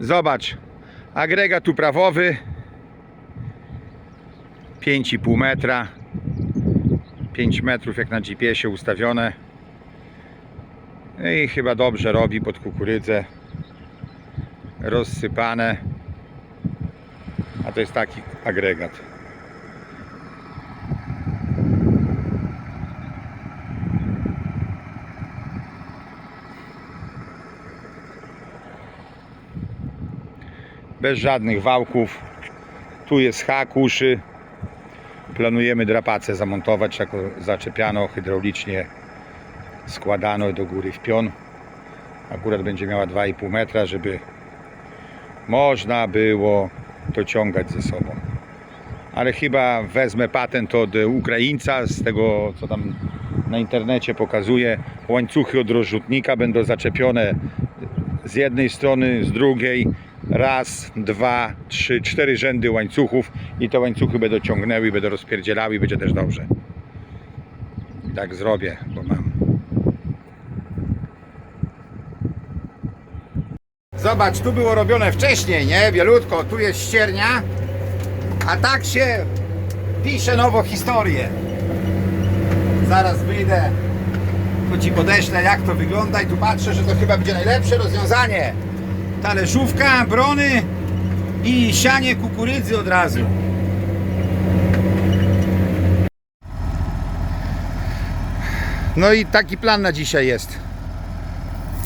Zobacz, agregat uprawowy. 5,5 metra. 5 metrów jak na GPS-ie ustawione. No i chyba dobrze robi pod kukurydzę. Rozsypane. A to jest taki agregat bez żadnych wałków. Tu jest hak uszy. Planujemy drapacę zamontować jako zaczepiano hydraulicznie składano do góry w pion. Akurat będzie miała 2,5 metra żeby można było to ciągać ze sobą. Ale chyba wezmę patent od Ukraińca z tego co tam na internecie pokazuje. Łańcuchy od rozrzutnika będą zaczepione z jednej strony, z drugiej raz, dwa, trzy, cztery rzędy łańcuchów i te łańcuchy będą ciągnęły, będą rozpierdzielały i będzie też dobrze. Tak zrobię, bo mam. Zobacz, tu było robione wcześniej, nie? Wielutko, tu jest ściernia, a tak się pisze nowo historię. Zaraz wyjdę, to Ci podeślę jak to wygląda i tu patrzę, że to chyba będzie najlepsze rozwiązanie. Talerzówka, brony i sianie kukurydzy od razu. No i taki plan na dzisiaj jest.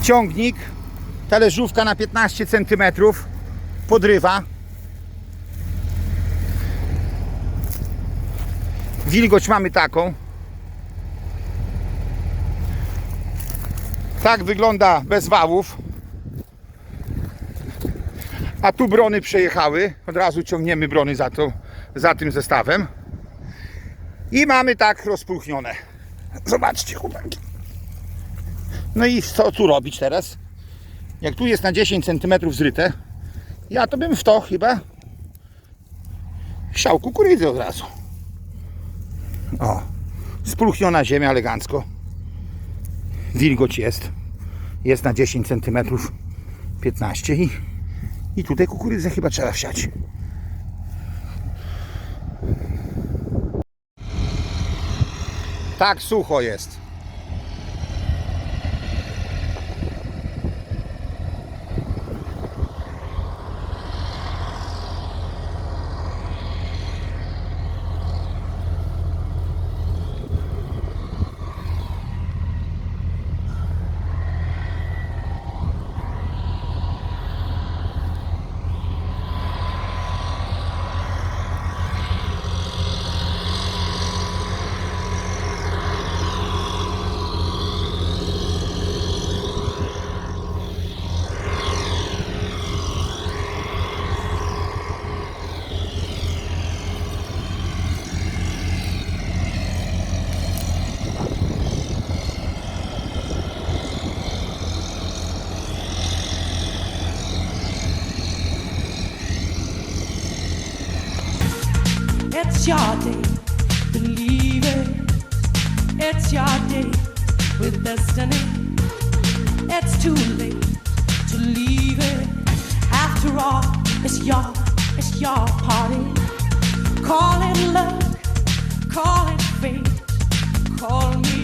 Ciągnik, talerzówka na 15 cm, podrywa. Wilgoć mamy taką. Tak wygląda bez wałów. A tu brony przejechały. Od razu ciągniemy brony za, to, za tym zestawem. I mamy tak rozpróchnione. Zobaczcie, chłopaki. No i co tu robić teraz? Jak tu jest na 10 cm zryte, ja to bym w to chyba siał kukurydzy od razu. O, spróchniona ziemia elegancko. Wilgoć jest. Jest na 10 cm 15 i, i tutaj kukurydzę chyba trzeba wsiać. Tak sucho jest. It's your day, believe it. It's your day with destiny. It's too late to leave it. After all, it's your, it's your party. Call it luck, call it fate, call me